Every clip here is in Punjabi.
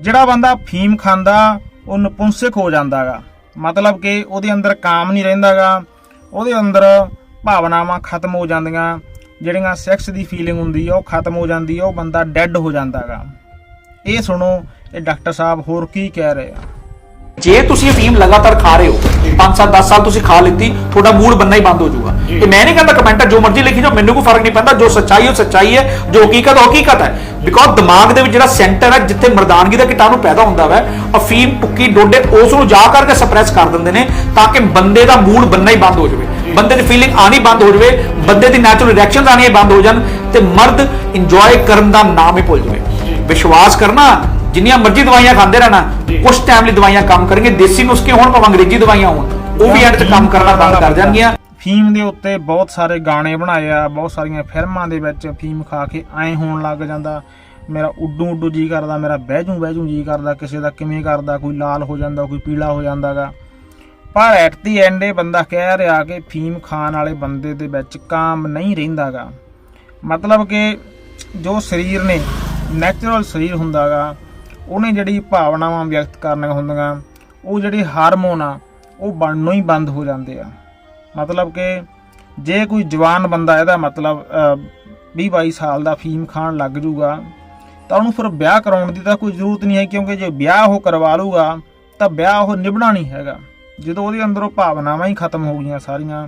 ਜਿਹੜਾ ਬੰਦਾ ਫੀਮ ਖਾਂਦਾ, ਉਹ ਨਪੁੰਸਕ ਹੋ ਜਾਂਦਾਗਾ। ਮਤਲਬ ਕਿ ਉਹਦੇ ਅੰਦਰ ਕਾਮ ਨਹੀਂ ਰਹਿੰਦਾਗਾ, ਉਹਦੇ ਅੰਦਰ ਭਾਵਨਾਵਾਂ ਖਤਮ ਹੋ ਜਾਂਦੀਆਂ, ਜਿਹੜੀਆਂ ਸੈਕਸ ਦੀ ਫੀਲਿੰਗ ਹੁੰਦੀ, ਉਹ ਖਤਮ ਹੋ ਜਾਂਦੀ, ਉਹ ਬੰਦਾ ਡੈੱਡ ਹੋ ਜਾਂਦਾਗਾ। ਇਹ ਸੁਣੋ, ਇਹ ਡਾਕਟਰ ਸਾਹਿਬ ਹੋਰ ਕੀ ਕਹਿ ਰਹੇ ਆ। ਜੇ ਤੁਸੀਂ ਅਫੀਮ ਲਗਾਤਾਰ ਖਾ ਰਹੇ ਹੋ 5-7 10 ਸਾਲ ਤੁਸੀਂ ਖਾ ਲਿੱਤੀ ਤੁਹਾਡਾ ਮੂਡ ਬੰਨਾ ਹੀ ਬੰਦ ਹੋ ਜਾਊਗਾ। ਇਹ ਮੈਂ ਨਹੀਂ ਕਹਿੰਦਾ ਕਮੈਂਟਰ ਜੋ ਮਰਜ਼ੀ ਲਿਖੀ ਜਾਓ ਮੈਨੂੰ ਕੋਈ ਫ਼ਰਕ ਨਹੀਂ ਪੈਂਦਾ ਜੋ ਸੱਚਾਈ ਉਹ ਸੱਚਾਈ ਹੈ ਜੋ ਹਕੀਕਤ ਉਹ ਹਕੀਕਤ ਹੈ। ਬਿਕੋਜ਼ ਦਿਮਾਗ ਦੇ ਵਿੱਚ ਜਿਹੜਾ ਸੈਂਟਰ ਹੈ ਜਿੱਥੇ ਮਰਦਾਨਗੀ ਦਾ ਕੀਟਾਣੂ ਪੈਦਾ ਹੁੰਦਾ ਵੈ ਅਫੀਮ ਪੁੱਕੀ ਡੋਡੇ ਉਸ ਨੂੰ ਜਾ ਕਰਕੇ ਸਪਰੈਸ ਕਰ ਦਿੰਦੇ ਨੇ ਤਾਂ ਕਿ ਬੰਦੇ ਦਾ ਮੂਡ ਬੰਨਾ ਹੀ ਬੰਦ ਹੋ ਜਾਵੇ। ਬੰਦੇ ਦੀ ਫੀਲਿੰਗ ਆਣੀ ਬੰਦ ਹੋ ਜਾਵੇ ਬੰਦੇ ਦੀ ਨੈਚੁਰਲ ਰਿਐਕਸ਼ਨਸ ਆਣੀਆਂ ਬੰਦ ਹੋ ਜਾਣ ਤੇ ਮਰਦ ਇੰਜੋਏ ਕਰਨ ਦਾ ਨਾਮ ਹੀ ਭੁੱਲ ਜਾਵੇ। ਵਿਸ਼ਵਾਸ ਕਰਨਾ ਜਿੰਨੀਆਂ ਮਰਜ਼ੀ ਦਵਾਈਆਂ ਖਾਂਦੇ ਰਹਿਣਾ ਕੁਝ ਟਾਈਮ ਲਈ ਦਵਾਈਆਂ ਕੰਮ ਕਰਨਗੇ। ਦੇਸੀ ਨੁਸਖੇ ਹੋਣ ਭਾਵੇਂ ਅੰਗਰੇਜ਼ੀ ਦਵਾਈਆਂ ਹੋਣ ਉਹ ਵੀ ਐਂਡ 'ਚ ਕੰਮ ਕਰਨਾ ਬੰਦ ਕਰ ਜਾਣਗੀਆਂ। ਫੀਮ ਦੇ ਉੱਤੇ ਬਹੁਤ ਸਾਰੇ ਗਾਣੇ ਬਣਾਏ ਆ ਬਹੁਤ ਸਾਰੀਆਂ ਫਿਲਮਾਂ ਦੇ ਵਿੱਚ ਫੀਮ ਖਾ ਕੇ ਐ ਹੋਣ ਲੱਗ ਜਾਂਦਾ। ਮੇਰਾ ਉੱਡੂ ਉੱਡੂ ਜੀ ਕਰਦਾ ਮੇਰਾ ਬਹਿਜੂ ਬਹਿਜੂ ਜੀ ਕਰਦਾ ਕਿਸੇ ਦਾ ਕਿਵੇਂ ਕਰਦਾ ਕੋਈ ਲਾਲ ਹੋ ਜਾਂਦਾ ਕੋਈ ਪੀਲਾ ਹੋ ਜਾਂਦਾਗਾ। ਪਰ ਐਟ ਦੀ ਐਂਡ ਇਹ ਬੰਦਾ ਕਹਿ ਰਿਹਾ ਕਿ ਫੀਮ ਖਾਣ ਵਾਲੇ ਬੰਦੇ ਦੇ ਵਿੱਚ ਕਾਮ ਨਹੀਂ ਰਹਿੰਦਾਗਾ। ਮਤਲਬ ਕਿ ਜੋ ਸਰੀਰ ਨੇ ਨੈਚੁਰਲ ਸਰੀਰ ਹੁੰਦਾਗਾ ਉਹਨੇ ਜਿਹੜੀ ਭਾਵਨਾਵਾਂ ਵਿਅਕਤ ਕਰਨੀਆਂ ਹੁੰਦੀਆਂ, ਉਹ ਜਿਹੜੇ ਹਾਰਮੋਨ ਆ, ਉਹ ਬਣਨੋਂ ਹੀ ਬੰਦ ਹੋ ਜਾਂਦੇ ਆ। ਮਤਲਬ ਕਿ ਜੇ ਕੋਈ ਜਵਾਨ ਬੰਦਾ ਇਹਦਾ ਮਤਲਬ 20 22 ਸਾਲ ਦਾ ਫੀਮ ਖਾਣ ਲੱਗ ਜੂਗਾ, ਤਾਂ ਉਹਨੂੰ ਫਿਰ ਵਿਆਹ ਕਰਾਉਣ ਦੀ ਤਾਂ ਕੋਈ ਜ਼ਰੂਰਤ ਨਹੀਂ ਹੈ, ਕਿਉਂਕਿ ਜੇ ਵਿਆਹ ਉਹ ਕਰਵਾ ਲੂਗਾ ਤਾਂ ਵਿਆਹ ਉਹ ਨਿਭਣਾ ਨਹੀਂ ਹੈਗਾ। ਜਦੋਂ ਉਹਦੇ ਅੰਦਰੋਂ ਭਾਵਨਾਵਾਂ ਹੀ ਖਤਮ ਹੋ ਗਈਆਂ ਸਾਰੀਆਂ,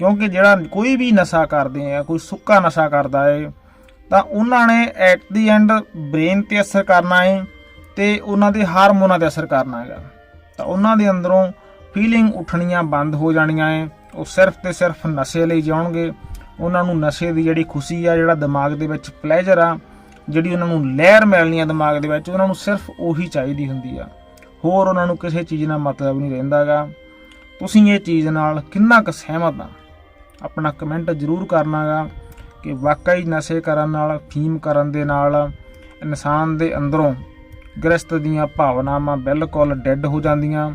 ਕਿਉਂਕਿ ਜਿਹੜਾ ਕੋਈ ਵੀ ਨਸ਼ਾ ਕਰਦੇ ਆ, ਕੋਈ ਸੁੱਕਾ ਨਸ਼ਾ ਕਰਦਾ ਏ, ਤਾਂ ਉਹਨਾਂ ਨੇ ਐਟ ਦੀ ਐਂਡ ਬ੍ਰੇਨ ਤੇ ਅਸਰ ਕਰਨਾ ਏ ਤੇ ਉਹਨਾਂ ਦੇ ਹਾਰਮੋਨਾਂ ਤੇ ਅਸਰ ਕਰਨਾ ਹੈਗਾ। ਤਾਂ ਉਹਨਾਂ ਦੇ ਅੰਦਰੋਂ ਫੀਲਿੰਗ ਉੱਠਣੀਆਂ ਬੰਦ ਹੋ ਜਾਣੀਆਂ ਏ ਉਹ ਸਿਰਫ ਤੇ ਸਿਰਫ ਨਸ਼ੇ ਲਈ ਜਾਣਗੇ ਉਹਨਾਂ ਨੂੰ ਨਸ਼ੇ ਦੀ ਜਿਹੜੀ ਖੁਸ਼ੀ ਆ, ਜਿਹੜਾ ਦਿਮਾਗ ਦੇ ਵਿੱਚ ਪਲੇਜਰ ਆ, ਜਿਹੜੀ ਉਹਨਾਂ ਨੂੰ ਲਹਿਰ ਮਿਲਣੀ ਆ ਦਿਮਾਗ ਦੇ ਵਿੱਚ, ਉਹਨਾਂ ਨੂੰ ਸਿਰਫ ਉਹੀ ਚਾਹੀਦੀ ਹੁੰਦੀ ਆ। ਹੋਰ ਉਹਨਾਂ ਨੂੰ ਕਿਸੇ ਚੀਜ਼ ਨਾਲ ਮਤਲਬ ਨਹੀਂ ਰਹਿੰਦਾਗਾ ਤੁਸੀਂ ਇਹ ਚੀਜ਼ ਨਾਲ ਕਿੰਨਾ ਕੁ ਸਹਿਮਤ ਆ? ਆਪਣਾ ਕਮੈਂਟ ਜ਼ਰੂਰ ਕਰਨਾਗਾ ਕਿ ਵਾਕਈ ਨਸ਼ੇ ਕਰਨ ਨਾਲ ਫੀਮ ਕਰਨ ਦੇ ਨਾਲ, ਇਨਸਾਨ ਦੇ ਅੰਦਰੋਂ ਗ੍ਰਸਤ ਦੀਆਂ ਭਾਵਨਾਵਾਂ ਬਿਲਕੁਲ ਡੈੱਡ ਹੋ ਜਾਂਦੀਆਂ,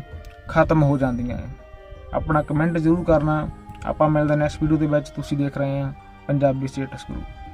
ਖਤਮ ਹੋ ਜਾਂਦੀਆਂ ਆਪਣਾ ਕਮੈਂਟ ਜ਼ਰੂਰ ਕਰਨਾ। ਆਪਾਂ ਮਿਲਦੇ ਨੈਕਸਟ ਵੀਡੀਓ ਦੇ ਵਿੱਚ। ਤੁਸੀਂ ਦੇਖ ਰਹੇ ਹਾਂ ਪੰਜਾਬੀ ਸਟੇਟਸ ਗਰੁੱਪ